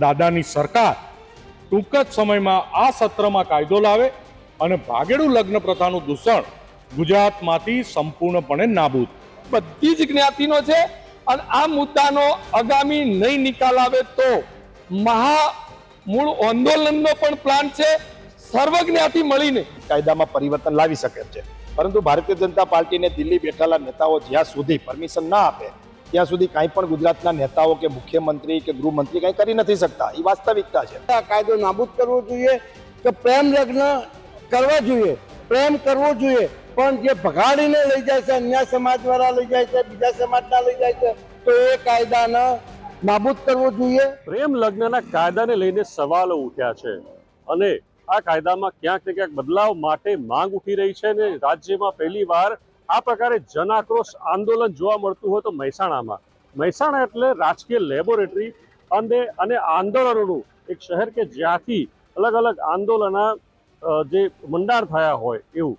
દાદાની સરકાર ટૂંક જ સમયમાં આ સત્રમાં કાયદો લાવે અને ભાગેડું લગ્ન પ્રથાનું દૂષણ ગુજરાતમાંથી સંપૂર્ણપણે નાબૂદ. બધી જ જ્ઞાતિનો છે અને આ મુદ્દાનો આગામી નહીં નિકાલ આવે તો મહા મૂળ આંદોલનનો પણ પ્લાન છે. સર્વજ્ઞાતિ મળીને કાયદામાં પરિવર્તન લાવી શકે છે. પરંતુ ભારતીય જનતા પાર્ટીને દિલ્હી બેઠેલા નેતાઓ જ્યાં સુધી પરમિશન ના આપે ત્યાં સુધી કાંઈ પણ ગુજરાતના નેતાઓ કે મુખ્યમંત્રી કે ગૃહમંત્રી કંઈ કરી નથી શકતા. એ વાસ્તવિકતા છે. આ કાયદો નાબૂદ કરવો જોઈએ કે પ્રેમ લગ્ન કરવા જોઈએ. પ્રેમ કરવો જોઈએ. પણ જે ભગાડીને લઈ જાય છે અન્ય સમાજ વાળા લઈ જાય છે બીજા સમાજના લઈ જાય છે તો એ કાયદાને નાબૂદ કરવો જોઈએ. પ્રેમ લગ્નના કાયદાને લઈને સવાલો ઉઠ્યા છે. અને આ કાયદામાં ક્યાંક ને ક્યાંક બદલાવ માટે માંગ ઉઠી રહી છે ને રાજ્યમાં પહેલી વાર આ પ્રકારે જન આક્રોશ આંદોલન જોવા મળતું હોય તો મહેસાણામાં. મહેસાણા એટલે રાજકીય લેબોરેટરી અને અને આંદોલનોનું એક શહેર કે જ્યાંથી અલગ અલગ આંદોલનના જે મંડાણ થયા હોય એવું.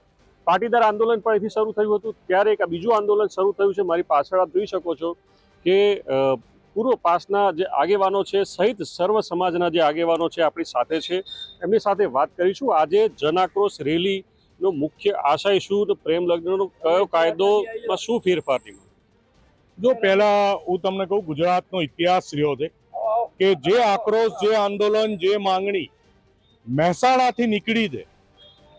પાટીદાર આંદોલન પણ અહીંથી શરૂ થયું હતું. ત્યારે એક બીજું આંદોલન શરૂ થયું છે. મારી પાછળ આપ જોઈ શકો છો કે પૂર્વ પાસના જે આગેવાનો છે, સહિત સર્વ સમાજના જે આગેવાનો છે, આપણી સાથે છે. એમની સાથે વાત કરીશું. આજે જનાક્રોશ રેલીનો મુખ્ય આશય શું ને પ્રેમ લગ્નનો કયો કાયદોમાં શું ફેરફાર જો પહેલા હું તમને કહું, ગુજરાતનો ઇતિહાસ રહ્યો છે કે જે આક્રોશ, જે આંદોલન, જે માંગણી મહેસાણાથી નીકળી છે,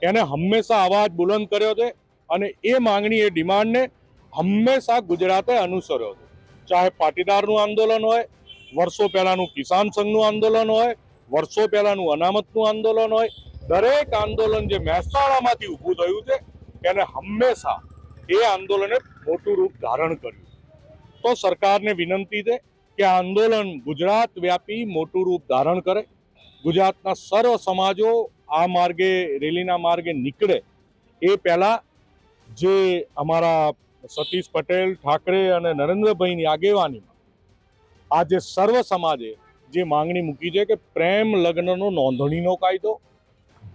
એને હંમેશા અવાજ બુલંદ કર્યો છે અને એ માંગણી, એ ડિમાન્ડને હંમેશા ગુજરાતે અનુસર્યો છે. ચાહે પાટીદારનું આંદોલન હોય, વર્ષો પહેલાનું કિસાન સંઘનું આંદોલન હોય, વર્ષો પહેલાનું અનામતનું આંદોલન હોય દરેક આંદોલન જે મહેસાણામાંથી ઊભું થયું છે, એને હંમેશા એ આંદોલને મોટું રૂપ ધારણ કર્યું તો સરકારને વિનંતી છે કે આ આંદોલન ગુજરાત વ્યાપી મોટું રૂપ ધારણ કરે. ગુજરાતના સર્વ સમાજો આ માર્ગે, રેલીના માર્ગે નીકળે. એ પહેલાં જે અમારા સતીશ પટેલ, ઠાકરે અને નરેન્દ્રભાઈની આગેવાનીમાં આજે સર્વ સમાજે જે માંગણી મૂકી છે કે પ્રેમ લગ્નનો નોંધણીનો કાયદો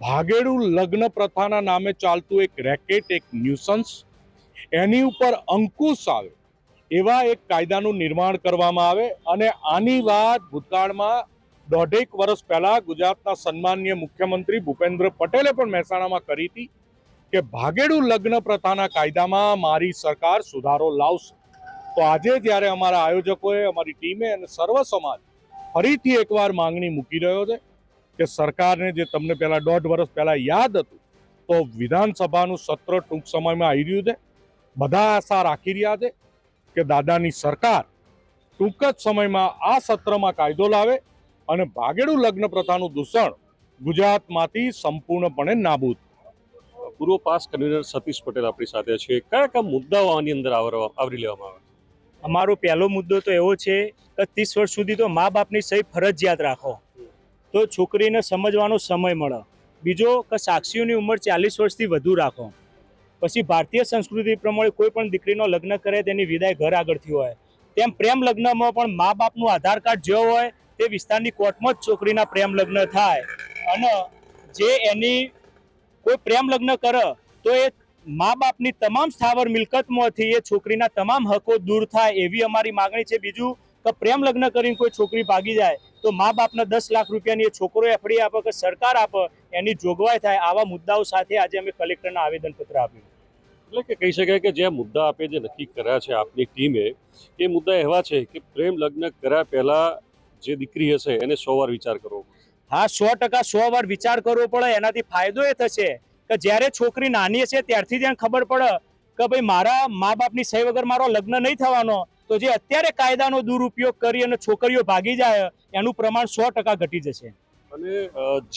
ભાગેડું લગ્ન પ્રથાના નામે ચાલતું એક રેકેટ, એક ન્યુસન્સ, એની ઉપર અંકુશ આવે. એવા એક કાયદાનું નિર્માણ કરવામાં આવે અને આની વાત ભૂતકાળમાં દોઢેક વર્ષ પહેલા ગુજરાતના સન્માનીય મુખ્યમંત્રી ભૂપેન્દ્ર પટેલે પણ મહેસાણામાં કરી હતી કે ભાગેડું લગ્ન પ્રથાના કાયદામાં મારી સરકાર સુધારો લાવશે. તો આજે જ્યારે અમારા આયોજકોએ, અમારી ટીમે અને સર્વ સમાજ ફરીથી એકવાર માંગણી મૂકી રહ્યો છે કે સરકારને જે તમને પહેલાં દોઢ વર્ષ પહેલાં યાદ હતું તો વિધાનસભાનું સત્ર ટૂંક સમયમાં આવી રહ્યું છે. બધા આશા રાખી રહ્યા છે કે દાદાની સરકાર ટૂંક જ સમયમાં આ સત્રમાં કાયદો લાવે અને ભાગેડું લગ્ન પ્રથાનું દૂષણ ગુજરાતમાંથી સંપૂર્ણપણે નાબૂદ પૂર્વ પાસ કન્વીનર સતીશ પટેલ આપણી સાથે છે. કયા કયા મુદ્દાઓ આની અંદર આવરવા- આવરી લેવામાં આવે અમારો પહેલો મુદ્દો તો એવો છે કે ત્રીસ વર્ષ સુધી તો મા બાપની સહી ફરજિયાત રાખો. તો છોકરીને સમજવાનો સમય મળે. બીજો કે સાક્ષીઓની ઉંમર ચાલીસ વર્ષથી વધુ રાખો. પછી ભારતીય સંસ્કૃતિ પ્રમાણે કોઈ પણ દીકરીનો લગ્ન કરે તેની વિદાય ઘર આગળથી હોય. તેમ પ્રેમ લગ્નમાં પણ મા બાપનું આધાર કાર્ડ જો હોય તે વિસ્તારની કોર્ટમાં જ છોકરીના પ્રેમ લગ્ન થાય. અને જે એની કોઈ પ્રેમ લગ્ન કરે, તો એ મા બાપની તમામ સ્થાવર મિલકતમાંથી એ છોકરીના તમામ હકો દૂર થાય એવી અમારી માગણી છે. બીજું કે પ્રેમ લગ્ન કરીને કોઈ છોકરી ભાગી જાય તો મા બાપના દસ લાખ રૂપિયાની એ છોકરો એફડી આપે કે સરકાર આપે એની જોગવાઈ થાય આવા મુદ્દાઓ સાથે આજે અમે કલેક્ટરને આવેદનપત્ર આપ્યું. એટલે કે કહી શકાય કે જે મુદ્દા આપે જે નક્કી કર્યા છે આપની ટીમે એ મુદ્દા એવા છે કે પ્રેમ લગ્ન કર્યા પહેલાં જે દીકરી હશે એને સો વાર વિચાર કરવો હા સો ટકા સો વાર વિચાર કરવો પડે એનાથી ફાયદો એ થશે કે જ્યારે છોકરી નાની હશે ત્યારથી જ ખબર પડે કે ભાઈ મારા મા બાપની સહી વગર મારો લગ્ન નહીં થવાનો. તો જે અત્યારે કાયદાનો દુરુપયોગ કરી અને છોકરીઓ ભાગી જાય એનું પ્રમાણ સો ટકા ઘટી જશે. અને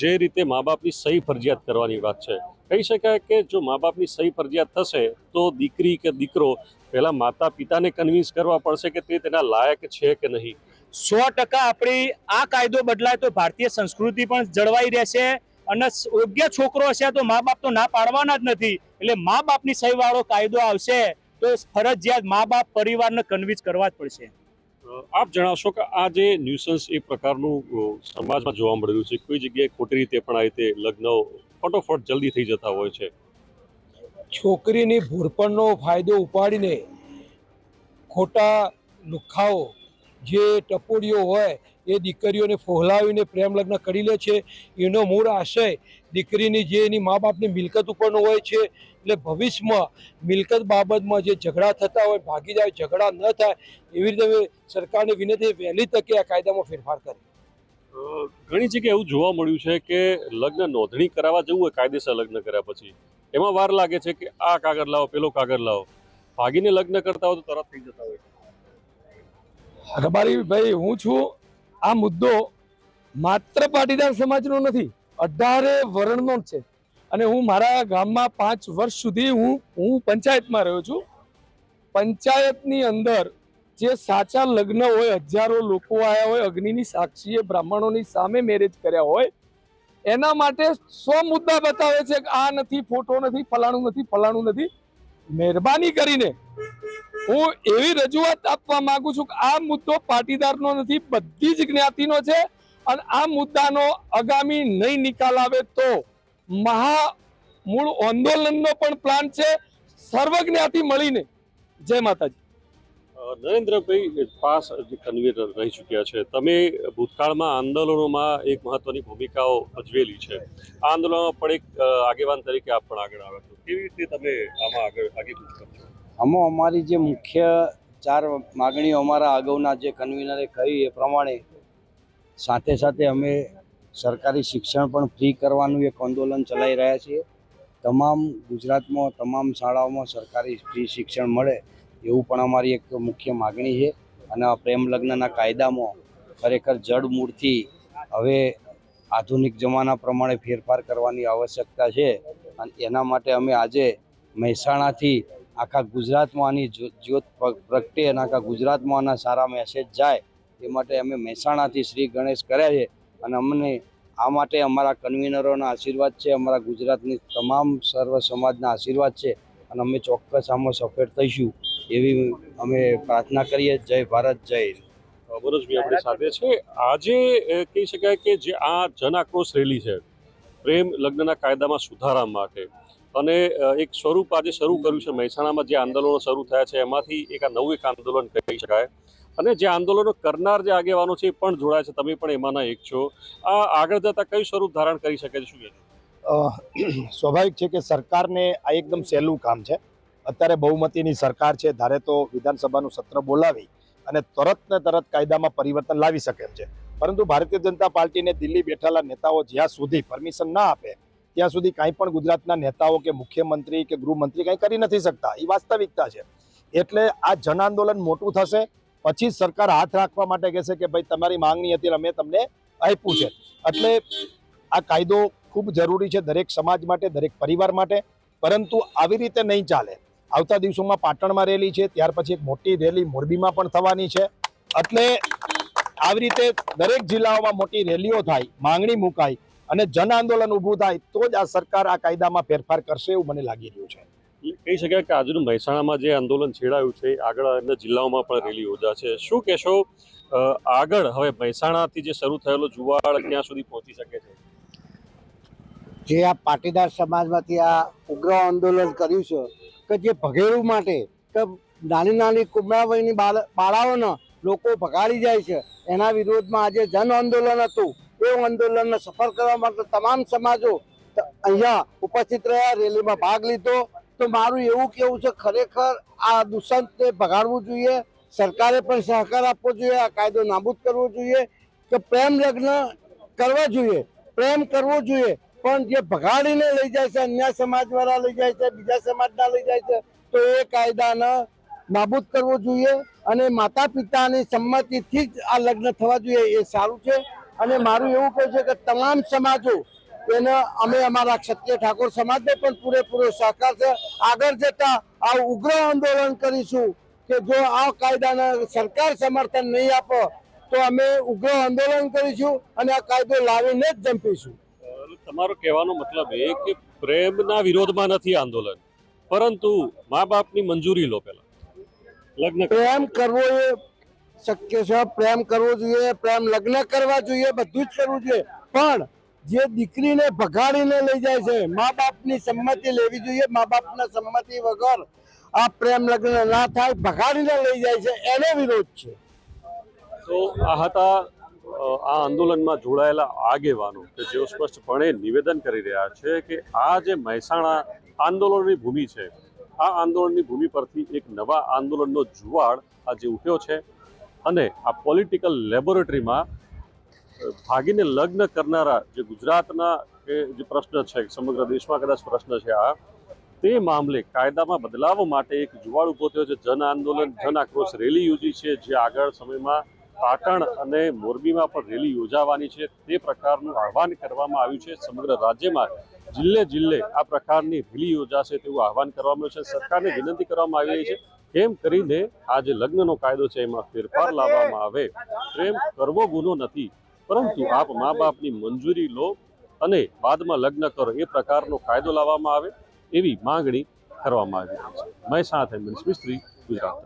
જે રીતે મા બાપની સહી ફરજિયાત કરવાની વાત છે કહી શકાય કે જો મા બાપની સહી ફરજિયાત થશે તો દીકરી કે દીકરો પહેલા માતા પિતાને કન્વિન્સ કરવા પડશે કે તે તેના લાયક છે કે નહીં. સો ટકા આપણી આ કાયદો બદલાય તો ભારતીય સંસ્કૃતિ પણ જળવાઈ રહેશે અને યોગ્ય છોકરો હશે તો મા બાપ તો ના પાડવાના જ નથી. એટલે મા બાપની સહી વાળો કાયદો આવશે. તો ફરજિયાત મા બાપ પરિવારને કન્વિન્સ કરવા જ પડશે. આપ જણાવશો કે આ જે ન્યુસન્સ એ પ્રકારનું સમાજમાં જોવા મળી રહ્યું છે કોઈ જગ્યાએ ખોટી રીતે પણ આ રીતે લગ્ન ફટોફટ જલ્દી થઈ જતા હોય છે. છોકરીની ભૂરપણનો ફાયદો ઉપાડીને ખોટા લુખાઓ જે ટપોડીઓ હોય એ દીકરીઓને ફોહલાવીને પ્રેમ લગ્ન કરી લે છે. એનો મૂળ આશય દીકરીની જે એની મા બાપની મિલકત ઉપરનો હોય છે એટલે ભવિષ્યમાં મિલકત બાબતમાં જે ઝઘડા થતા હોય ભાગી જાય ઝઘડા ન થાય એવી રીતે સરકારની વિનંતી વહેલી તકે આ કાયદામાં ફેરફાર કરે ઘણી જગ્યાએ એવું જોવા મળ્યું છે કે લગ્ન નોંધણી કરાવવા જવું હોય કાયદેસર લગ્ન કર્યા પછી એમાં વાર લાગે છે કે આ કાગળ લાવો પેલો કાગળ લાવો. ભાગીને લગ્ન કરતા હોય તો તરત થઈ જતા હોય. રબારી ભાઈ હું છું. આ મુદ્દો માત્ર પાટીદાર સમાજનો નથી અઢારે વર્ણનો છે. અને હું મારા ગામમાં પાંચ વર્ષ સુધી હું હું પંચાયતમાં રહ્યો છું. પંચાયતની અંદર જે સાચા લગ્ન હોય, હજારો લોકો આવ્યા હોય, અગ્નિની સાક્ષીએ બ્રાહ્મણોની સામે મેરેજ કર્યા હોય, એના માટે સો મુદ્દા બતાવે છે કે આ નથી, ફોટો નથી, ફલાણું નથી ફલાણું નથી. મહેરબાની કરીને હું એવી રજૂઆત આપવા માંગુ છું કે આ મુદ્દો પાટીદારનો નથી, બધી જ જ્ઞાતિનો છે. અને આ મુદ્દાનો આગામી નહીં નિકાલ આવે તો મહા મૂળ આંદોલનનો પણ પ્લાન છે. સર્વજ્ઞાથી મળીને. જય માતાજી. નરેન્દ્રભાઈ પાસ કન્વીનર રહી ચૂક્યા છે. તમે ભૂતકાળમાં આંદોલનોમાં એક મહત્વની ભૂમિકાઓ ભજવેલી છે. આ આંદોલનમાં પણ એક આગેવાન તરીકે આપ પણ આગળ આવ્યા છો. કેવી રીતે તમે આમાં આગળ આગેકૂચ કરશો આમાં અમારી જે મુખ્ય ચાર માગણીઓ અમારા અગાઉના જે કન્વીનરે કહી એ પ્રમાણે સાથે સાથે અમે સરકારી શિક્ષણ પણ ફ્રી કરવાનું એક આંદોલન ચલાવી રહ્યા છીએ. તમામ ગુજરાતમાં, તમામ શાળાઓમાં સરકારી ફ્રી શિક્ષણ મળે એવું પણ અમારી એક મુખ્ય માગણી છે. અને આ પ્રેમ લગ્નના કાયદામાં ખરેખર જડ મૂળથી હવે આધુનિક જમાના પ્રમાણે ફેરફાર કરવાની આવશ્યકતા છે. અને એના માટે અમે આજે મહેસાણાથી આખા ગુજરાતમાં આની જ્યોત પ્ર- પ્રગટે અને આખા ગુજરાતમાં આના સારા મેસેજ જાય એ માટે અમે મહેસાણાથી શ્રી ગણેશ કર્યા છે. અને અમને આ માટે અમારા કન્વીનરોના આશીર્વાદ છે, અમારા ગુજરાતની તમામ સર્વ સમાજના આશીર્વાદ છે અને અમે ચોક્કસ આમાં સફળ થઈશું એવી અમે પ્રાર્થના કરીએ. જય ભારત, જય મનોજભાઈ આપણી સાથે છે. આજે કહી શકાય કે જે આ જન આક્રોશ રેલી છે, પ્રેમ લગ્નના કાયદામાં સુધારા માટે અને એક સ્વરૂપ આજે શરૂ કર્યું છે. મહેસાણામાં જે આંદોલનો શરૂ થયા છે, એમાંથી એક આ નવું એક આંદોલન કહી શકાય. અને જે આંદોલનો કરનાર જે આગેવાનો છે એ પણ જોડાય છે. તમે પણ એમાંના એક છો. આ આગળ જતા કયું સ્વરૂપ ધારણ કરી શકે છે? શું કહે સ્વાભાવિક છે કે સરકારને આ એકદમ સહેલું કામ છે. અત્યારે બહુમતીની સરકાર છે, ધારે તો વિધાનસભાનું સત્ર બોલાવી અને તરત ને તરત કાયદામાં પરિવર્તન લાવી શકે છે. પરંતુ ભારતીય જનતા પાર્ટીને દિલ્હી બેઠેલા નેતાઓ જ્યાં સુધી પરમિશન ના આપે, ત્યાં સુધી કાંઈ પણ ગુજરાતના નેતાઓ કે મુખ્યમંત્રી કે ગૃહમંત્રી કાંઈ કરી નથી શકતા. એ વાસ્તવિકતા છે. એટલે આ જન આંદોલન મોટું થશે પછી સરકાર હાથ રાખવા માટે કહેશે કે ભાઈ, તમારી માંગણી હતી અમે તમને આપ્યું છે. એટલે આ કાયદો ખૂબ જરૂરી છે દરેક સમાજ માટે, દરેક પરિવાર માટે. પરંતુ આવી રીતે નહીં ચાલે. આવતા દિવસોમાં પાટણમાં રેલી છે, ત્યાર પછી એક મોટી રેલી મોરબીમાં પણ થવાની છે. એટલે આવી રીતે દરેક જિલ્લાઓમાં મોટી રેલીઓ થાય, માંગણી મુકાય અને જન આંદોલન ઊભું થાય, તો જ આ સરકાર આ કાયદામાં ફેરફાર કરશે એવું મને લાગી રહ્યું છે. કહી શકાય કે આજનું મહેસાણામાં જે આંદોલન છેડાયું છે, આગળ અન્ય જિલ્લાઓમાં પણ રેલી યોજાશે શું કહેશો આગળ હવે મહેસાણાથી જે શરૂ થયેલો જુવાળ ક્યાં સુધી પહોંચી શકે છે? જે આ પાટીદાર સમાજમાંથી આ ઉગ્ર આંદોલન કર્યું છે, કે જે ભગેરું માટે, કે નાની નાની કુમળાવયની વયની બાળાઓને લોકો ભગાડી જાય છે, એના વિરોધમાં આજે જન આંદોલન હતું. એ આંદોલનને સફળ કરવા માટે તમામ સમાજો અહીંયા ઉપસ્થિત રહ્યા, રેલીમાં ભાગ લીધો. તો મારું એવું કેવું છે, ખરેખર આ દુષ્યંતને ભગાડવું જોઈએ, સરકારે પણ સહકાર આપવો જોઈએ, આ કાયદો નાબૂદ કરવો જોઈએ, કે પ્રેમ લગ્ન કરવા જોઈએ, પ્રેમ કરવો જોઈએ, પણ જે ભગાડીને લઈ જાય છે, અન્ય સમાજ વાળા લઈ જાય છે, બીજા સમાજના લઈ જાય છે, તો એ કાયદાને નાબૂદ કરવો જોઈએ અને માતા પિતાની સંમતિથી જ આ લગ્ન થવા જોઈએ, એ સારું છે. અને મારું એવું કહે છે કે તમામ સમાજો એને અમે અમારા ક્ષત્રિય ઠાકોર સમાજને પણ પૂરેપૂરો સહકાર છે. આગળ જતા આ ઉગ્ર આંદોલન કરીશું કે જો આ કાયદાને સરકાર સમર્થન નહીં આપો તો અમે ઉગ્ર આંદોલન કરીશું અને આ કાયદો લાવીને જ જંપીશું તમારો કહેવાનો મતલબ એ કે પ્રેમના વિરોધમાં નથી આંદોલન. પરંતુ મા બાપની મંજૂરી લો પહેલા. લગ્ન પ્રેમ કરવો એ શક્ય છે. પ્રેમ કરવો જોઈએ પ્રેમ લગ્ન કરવા જોઈએ બધું જ કરવું જોઈએ. પણ જે દીકરીને ભગાડીને લઈ જાય છે, મા બાપની સંમતિ લેવી જોઈએ, મા બાપના સંમતિ વગર આ પ્રેમ લગ્ન ના થાય, ભગાડીને લઈ જાય છે, એને વિરોધ છે. તો આ હતા આ આંદોલનમાં જોડાયેલા આગેવાનો કે જેઓ સ્પષ્ટપણે નિવેદન કરી રહ્યા છે કે આ જે મહેસાણા આંદોલનની ભૂમિ છે, આ આંદોલનની ભૂમિ પરથી એક નવા આંદોલનનો જુવાળ આજે ઉઠ્યો છે અને આ પોલિટિકલ લેબોરેટરીમાં ભાગીને લગ્ન કરનારા જે ગુજરાતના જે પ્રશ્ન છે, સમગ્ર દેશમાં કદાચ પ્રશ્ન છે આ, તે મામલે કાયદામાં બદલાવ માટે એક જુવાળ ઊભો થયો છે. જન આંદોલન, જન આક્રોશ રેલી યોજી છે, જે આગળ સમયમાં પાટણ અને મોરબીમાં પણ રેલી યોજાવાની છે. તે પ્રકારનું આહવાન કરવામાં આવ્યું છે. સમગ્ર રાજ્યમાં જિલ્લે જિલ્લે આ પ્રકારની રેલી યોજાશે તેવું આહવાન કરવામાં આવ્યું છે. સરકારને વિનંતી કરવામાં આવી રહી છે કેમ કરીને આ જે લગ્નનો કાયદો છે, એમાં ફેરફાર લાવવામાં આવે. પ્રેમ કરવો ગુનો નથી. પરંતુ આપ મા બાપની મંજૂરી લો અને બાદમાં લગ્ન કરો. એ પ્રકારનો કાયદો લાવવામાં આવે એવી માંગણી કરવામાં આવી છે. મહેસાણાથી મિસ્ત્રી ગુજરાત.